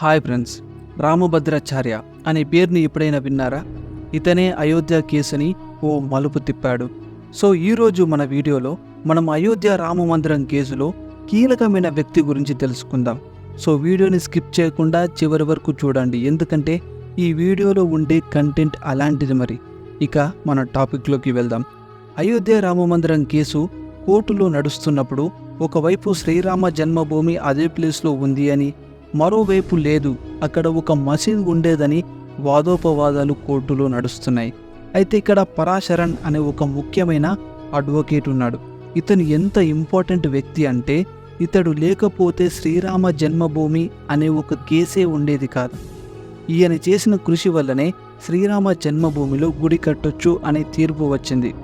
Hi friends Rambhadracharya అనే పేరుని ఎప్పుడైనా విన్నారా? ఇతనే అయోధ్య కేసుని ఓ మలుపు తిప్పాడు. సో ఈరోజు మన వీడియోలో మనం అయోధ్య రామ మందిరం కేసులో కీలకమైన వ్యక్తి గురించి తెలుసుకుందాం. సో వీడియోని స్కిప్ చేయకుండా చివరి వరకు చూడండి. ఎందుకంటే ఈ వీడియోలో ఉండే కంటెంట్ అలాంటిది మరి. ఇక మన టాపిక్లోకి వెళ్దాం. అయోధ్య రామ మందిరం కేసు కోర్టులో నడుస్తున్నప్పుడు ఒకవైపు శ్రీరామ జన్మభూమి అదే ప్లేస్లో ఉంది అని మరోవైపు లేదు. అక్కడ ఒక మసీద్ ఉండేదని వాదోపవాదాలు కోర్టులో నడుస్తున్నాయి. అయితే ఇక్కడ పరాశరణ్ అనే ఒక ముఖ్యమైన అడ్వకేట్ ఉన్నాడు. ఇతను ఎంత ఇంపార్టెంట్ వ్యక్తి అంటే ఇతడు లేకపోతే శ్రీరామ జన్మభూమి అనే ఒక కేసే ఉండేది కాదు. ఈయన చేసిన కృషి వల్లనే శ్రీరామ జన్మభూమిలో గుడి కట్టొచ్చు అనే తీర్పు వచ్చింది.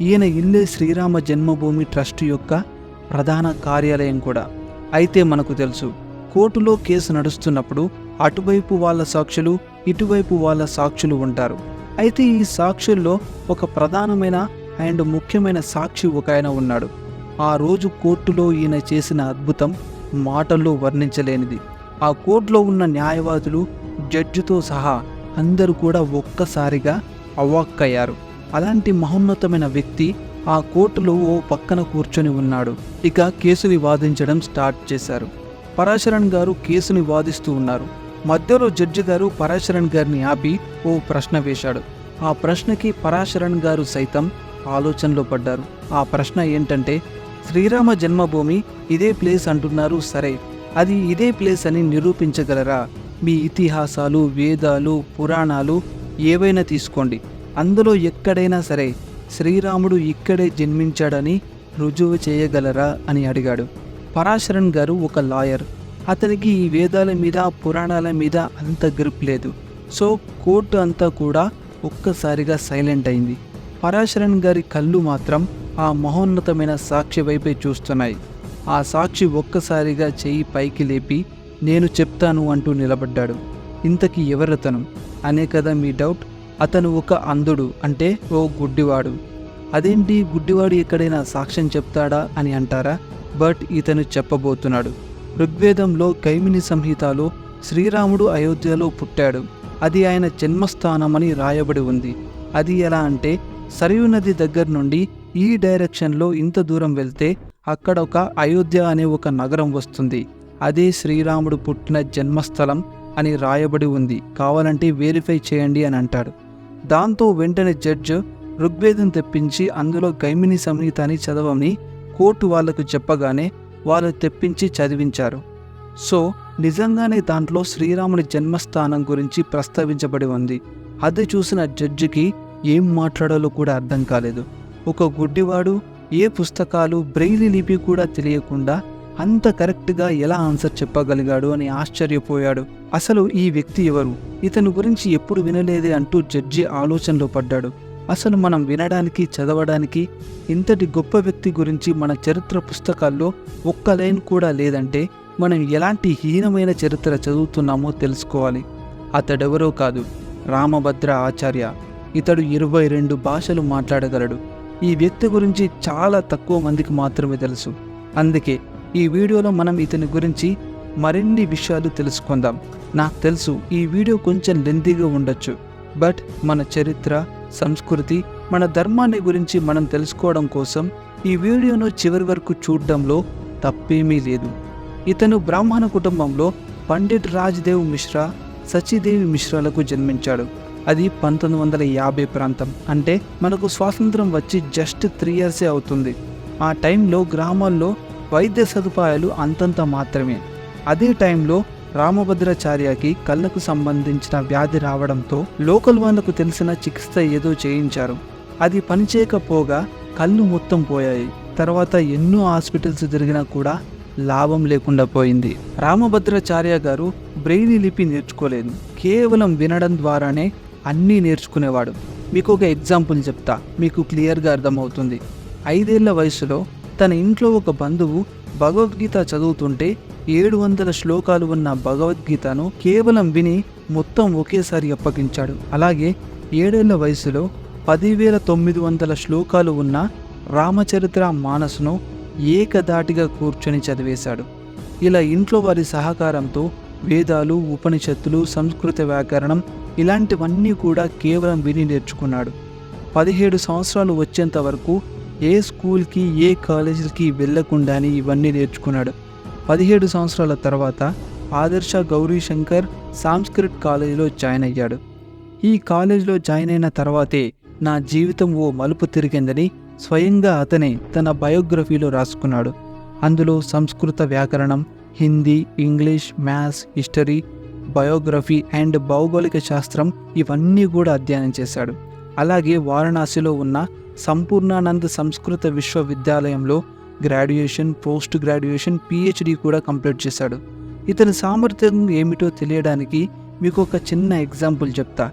ఈయన ఇల్లే శ్రీరామ జన్మభూమి ట్రస్ట్ యొక్క ప్రధాన కార్యాలయం కూడా. అయితే మనకు తెలుసు కోర్టులో కేసు నడుస్తున్నప్పుడు అటువైపు వాళ్ళ సాక్షులు ఇటువైపు వాళ్ళ సాక్షులు ఉంటారు. అయితే ఈ సాక్షుల్లో ఒక ప్రధానమైన అండ్ ముఖ్యమైన సాక్షి ఒక ఆయన ఉన్నాడు. ఆ రోజు కోర్టులో ఈయన చేసిన అద్భుతం మాటల్లో వర్ణించలేనిది. ఆ కోర్టులో ఉన్న న్యాయవాదులు జడ్జితో సహా అందరూ కూడా ఒక్కసారిగా అవాక్కయ్యారు. అలాంటి మహోన్నతమైన వ్యక్తి ఆ కోర్టులో ఓ పక్కన కూర్చొని ఉన్నాడు. ఇక కేసుని వాదించడం స్టార్ట్ చేశారు. పరాశరణ్ గారు కేసుని వాదిస్తూ ఉన్నారు. మధ్యలో జడ్జి గారు పరాశరణ్ గారిని ఆపి ఓ ప్రశ్న వేశాడు. ఆ ప్రశ్నకి పరాశరణ్ గారు సైతం ఆలోచనలో పడ్డారు. ఆ ప్రశ్న ఏంటంటే శ్రీరామ జన్మభూమి ఇదే ప్లేస్ అంటున్నారు సరే. అది ఇదే ప్లేస్ అని నిరూపించగలరా? మీ ఇతిహాసాలు వేదాలు పురాణాలు ఏవైనా తీసుకోండి. అందులో ఎక్కడైనా సరే శ్రీరాముడు ఇక్కడే జన్మించాడని రుజువు చేయగలరా అని అడిగాడు. పరాశరణ్ గారు ఒక లాయర్. అతనికి ఈ వేదాల మీద పురాణాల మీద అంత గ్రిప్ లేదు. సో కోర్టు అంతా కూడా ఒక్కసారిగా సైలెంట్ అయింది. పరాశరణ్ గారి కళ్ళు మాత్రం ఆ మహోన్నతమైన సాక్షి వైపే చూస్తున్నాయి. ఆ సాక్షి ఒక్కసారిగా చెయ్యి పైకి లేపి నేను చెప్తాను అంటూ నిలబడ్డాడు. ఇంతకీ ఎవరతను? అనే కదా మీ డౌట్. అతను ఒక అంధుడు అంటే ఓ గుడ్డివాడు. అదేంటి గుడ్డివాడు ఎక్కడైనా సాక్ష్యం చెప్తాడా అని అంటారా? బట్ ఇతను చెప్పబోతున్నాడు. ఋగ్వేదంలో కైమిని సంహితలో శ్రీరాముడు అయోధ్యలో పుట్టాడు. అది ఆయన జన్మస్థానమని రాయబడి ఉంది. అది ఎలా అంటే సరియు నది దగ్గర నుండి ఈ డైరెక్షన్లో ఇంత దూరం వెళ్తే అక్కడ ఒక అయోధ్య అనే ఒక నగరం వస్తుంది. అదే శ్రీరాముడు పుట్టిన జన్మస్థలం అని రాయబడి ఉంది. కావాలంటే వెరిఫై చేయండి అని అంటాడు. దాంతో వెంటనే జడ్జ్ ఋగ్వేదం తెప్పించి అందులో గైమిని సంహిత అని చదవమని కోర్టు వాళ్ళకు చెప్పగానే వాళ్ళు తెప్పించి చదివించారు. సో నిజంగానే దాంట్లో శ్రీరాముని జన్మస్థానం గురించి ప్రస్తావించబడి ఉంది. అది చూసిన జడ్జికి ఏం మాట్లాడాలో కూడా అర్థం కాలేదు. ఒక గుడ్డివాడు ఏ పుస్తకాలు బ్రెయిలీ లిపి కూడా తెలియకుండా అంత కరెక్ట్గా ఎలా ఆన్సర్ చెప్పగలిగాడు అని ఆశ్చర్యపోయాడు. అసలు ఈ వ్యక్తి ఎవరు? ఇతని గురించి ఎప్పుడు వినలేదే అంటూ జడ్జి ఆలోచనలో పడ్డాడు. అసలు మనం వినడానికి చదవడానికి ఇంతటి గొప్ప వ్యక్తి గురించి మన చరిత్ర పుస్తకాల్లో ఒక్క లైన్ కూడా లేదంటే మనం ఎలాంటి హీనమైన చరిత్ర చదువుతున్నామో తెలుసుకోవాలి. అతడెవరో కాదు రామభద్ర ఆచార్య. ఇతడు ఇరవై రెండు భాషలు మాట్లాడగలడు. ఈ వ్యక్తి గురించి చాలా తక్కువ మందికి మాత్రమే తెలుసు. అందుకే ఈ వీడియోలో మనం ఇతని గురించి మరిన్ని విషయాలు తెలుసుకుందాం. నాకు తెలుసు ఈ వీడియో కొంచెం లెందీగా ఉండొచ్చు. బట్ మన చరిత్ర సంస్కృతి మన ధర్మాన్ని గురించి మనం తెలుసుకోవడం కోసం ఈ వీడియోను చివరి వరకు చూడడంలో తప్పేమీ లేదు. ఇతను బ్రాహ్మణ కుటుంబంలో పండిట్ రాజ్దేవ్ మిశ్రా సచిదేవి మిశ్రాలకు జన్మించాడు. అది పంతొమ్మిది వందల యాభై ప్రాంతం. అంటే మనకు స్వాతంత్రం వచ్చి జస్ట్ త్రీ ఇయర్సే అవుతుంది. ఆ టైంలో గ్రామాల్లో వైద్య సదుపాయాలు అంతంత మాత్రమే. అదే టైంలో రామభద్రాచార్యకి కళ్ళకు సంబంధించిన వ్యాధి రావడంతో లోకల్ వాళ్ళకు తెలిసిన చికిత్స ఏదో చేయించారు. అది పనిచేయకపోగా కళ్ళు మొత్తం పోయాయి. తర్వాత ఎన్నో హాస్పిటల్స్ జరిగినా కూడా లాభం లేకుండా పోయింది. రామభద్రాచార్య గారు బ్రెయిలీ లిపి నేర్చుకోలేదు. కేవలం వినడం ద్వారానే అన్నీ నేర్చుకునేవాడు. మీకు ఒక ఎగ్జాంపుల్ చెప్తా. మీకు క్లియర్గా అర్థమవుతుంది. ఐదేళ్ళ వయసులో తన ఇంట్లో ఒక బంధువు భగవద్గీత చదువుతుంటే ఏడు వందల శ్లోకాలు ఉన్న భగవద్గీతను కేవలం విని మొత్తం ఒకేసారి అప్పగించాడు. అలాగే ఏడేళ్ళ వయసులో పదివేల తొమ్మిది వందల శ్లోకాలు ఉన్న రామచరిత్ర మానసును ఏకదాటిగా కూర్చొని చదివేశాడు. ఇలా ఇంట్లో వారి సహకారంతో వేదాలు ఉపనిషత్తులు సంస్కృత వ్యాకరణం ఇలాంటివన్నీ కూడా కేవలం విని నేర్చుకున్నాడు. పదిహేడు సంవత్సరాలు వచ్చేంత వరకు ఏ స్కూల్కి ఏ కాలేజీకి వెళ్ళకుండానే ఇవన్నీ నేర్చుకున్నాడు. పదిహేడు సంవత్సరాల తర్వాత ఆదర్శ గౌరీ శంకర్ సాంస్క్రిట్ కాలేజీలో జాయిన్ అయ్యాడు. ఈ కాలేజీలో జాయిన్ అయిన తర్వాతే నా జీవితం ఓ మలుపు తిరిగిందని స్వయంగా అతనే తన బయోగ్రఫీలో రాసుకున్నాడు. అందులో సంస్కృత వ్యాకరణం Hindi English maths history biography and భౌగోళిక శాస్త్రం ఇవన్నీ కూడా అధ్యయనం చేశాడు. అలాగే వారణాసిలో ఉన్న సంపూర్ణానంద్ సంస్కృత విశ్వవిద్యాలయంలో గ్రాడ్యుయేషన్ పోస్ట్ గ్రాడ్యుయేషన్ పిహెచ్డి కూడా కంప్లీట్ చేశాడు. ఇతని సామర్థ్యం ఏమిటో తెలియడానికి మీకు ఒక చిన్న ఎగ్జాంపుల్ చెప్తా.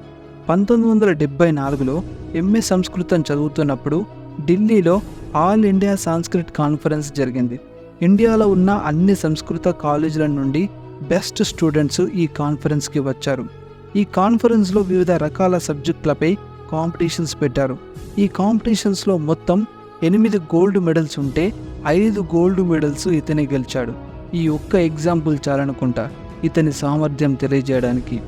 పంతొమ్మిది వందల డెబ్బై నాలుగులో ఎంఏ సంస్కృతం చదువుతున్నప్పుడు ఢిల్లీలో ఆల్ ఇండియా సాంస్క్రిట్ కాన్ఫరెన్స్ జరిగింది. ఇండియాలో ఉన్న అన్ని సంస్కృత కాలేజీల నుండి బెస్ట్ స్టూడెంట్స్ ఈ కాన్ఫరెన్స్కి వచ్చారు. ఈ కాన్ఫరెన్స్లో వివిధ రకాల సబ్జెక్టులపై కాంపిటీషన్స్ పెట్టారు. ఈ కాంపిటీషన్స్లో మొత్తం ఎనిమిది గోల్డ్ మెడల్స్ ఉంటే ఐదు గోల్డ్ మెడల్స్ ఇతనే గెలిచాడు. ఈ ఒక్క ఎగ్జాంపుల్ చాలనుకుంటా ఇతని సామర్థ్యం తెలియజేయడానికి.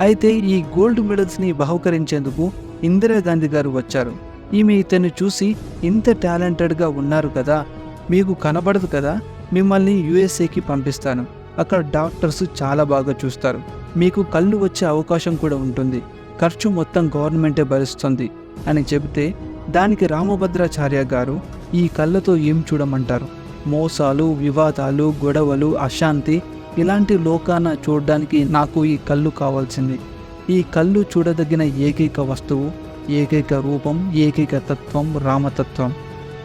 అయితే ఈ గోల్డ్ మెడల్స్ని బహుకరించేందుకు ఇందిరాగాంధీ గారు వచ్చారు. ఈమె ఇతన్ని చూసి ఇంత టాలెంటెడ్గా ఉన్నారు కదా మీకు కనబడదు కదా మిమ్మల్ని యుఎస్ఏకి పంపిస్తాను. అక్కడ డాక్టర్స్ చాలా బాగా చూస్తారు. మీకు కళ్ళు వచ్చే అవకాశం కూడా ఉంటుంది. ఖర్చు మొత్తం గవర్నమెంటే భరిస్తుంది అని చెబితే దానికి రామభద్రాచార్య గారు ఈ కళ్ళతో ఏం చూడమంటారు? మోసాలు వివాదాలు గొడవలు అశాంతి ఇలాంటి లోకాన చూడడానికి నాకు ఈ కళ్ళు కావాల్సింది. ఈ కళ్ళు చూడదగిన ఏకైక వస్తువు ఏకైక రూపం ఏకైక తత్వం రామతత్వం.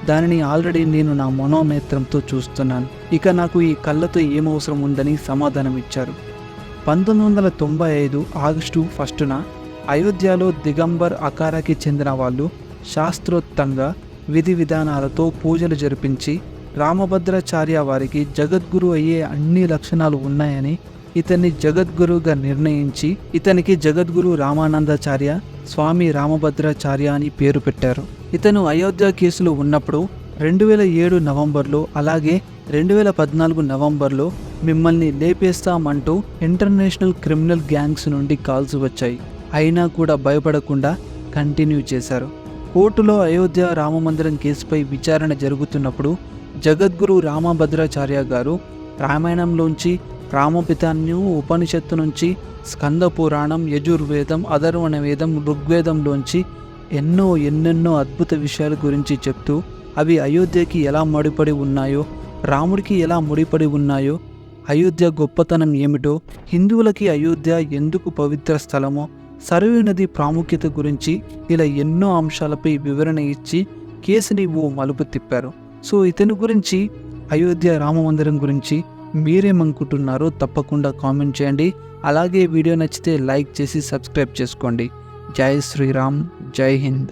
దానిని ఆల్రెడీ నేను నా మనోనేత్రంతో చూస్తున్నాను. ఇక నాకు ఈ కళ్ళతో ఏమవసరం ఉందని సమాధానం ఇచ్చారు పంతొమ్మిది వందల తొంభై ఐదు ఆగస్టు ఫస్టున అయోధ్యలో దిగంబర్ అకారాకి చెందిన వాళ్ళు శాస్త్రోక్తంగా విధి విధానాలతో పూజలు జరిపించి రామభద్రాచార్య వారికి జగద్గురు అయ్యే అన్ని లక్షణాలు ఉన్నాయని ఇతన్ని జగద్గురుగా నిర్ణయించి ఇతనికి జగద్గురు రామానందాచార్య స్వామి రామభద్రాచార్య అని పేరు పెట్టారు. ఇతను అయోధ్య కేసులో ఉన్నప్పుడు రెండు వేల ఏడు నవంబర్లో అలాగే రెండు వేల పద్నాలుగు నవంబర్లో మిమ్మల్ని లేపేస్తామంటూ ఇంటర్నేషనల్ క్రిమినల్ గ్యాంగ్స్ నుండి కాల్స్ వచ్చాయి. అయినా కూడా భయపడకుండా కంటిన్యూ చేశారు. కోర్టులో అయోధ్య రామమందిరం కేసుపై విచారణ జరుగుతున్నప్పుడు జగద్గురు రామభద్రాచార్య గారు రామాయణంలోంచి రామపితాన్యు ఉపనిషత్తు నుంచి స్కంద పురాణం యజుర్వేదం అధర్వణ వేదం ఋగ్వేదంలోంచి ఎన్నో ఎన్నెన్నో అద్భుత విషయాల గురించి చెప్తూ అవి అయోధ్యకి ఎలా ముడిపడి ఉన్నాయో రాముడికి ఎలా ముడిపడి ఉన్నాయో అయోధ్య గొప్పతనం ఏమిటో హిందువులకి అయోధ్య ఎందుకు పవిత్ర స్థలమో సరయూ నది ప్రాముఖ్యత గురించి ఇలా ఎన్నో అంశాలపై వివరణ ఇచ్చి కేసుని ఓ మలుపు తిప్పారు. సో ఇతని గురించి అయోధ్య రామమందిరం గురించి మీరేమనుకుంటున్నారో తప్పకుండా కామెంట్ చేయండి. అలాగే వీడియో నచ్చితే లైక్ చేసి సబ్స్క్రైబ్ చేసుకోండి. జై శ్రీరామ్ జై హింద్.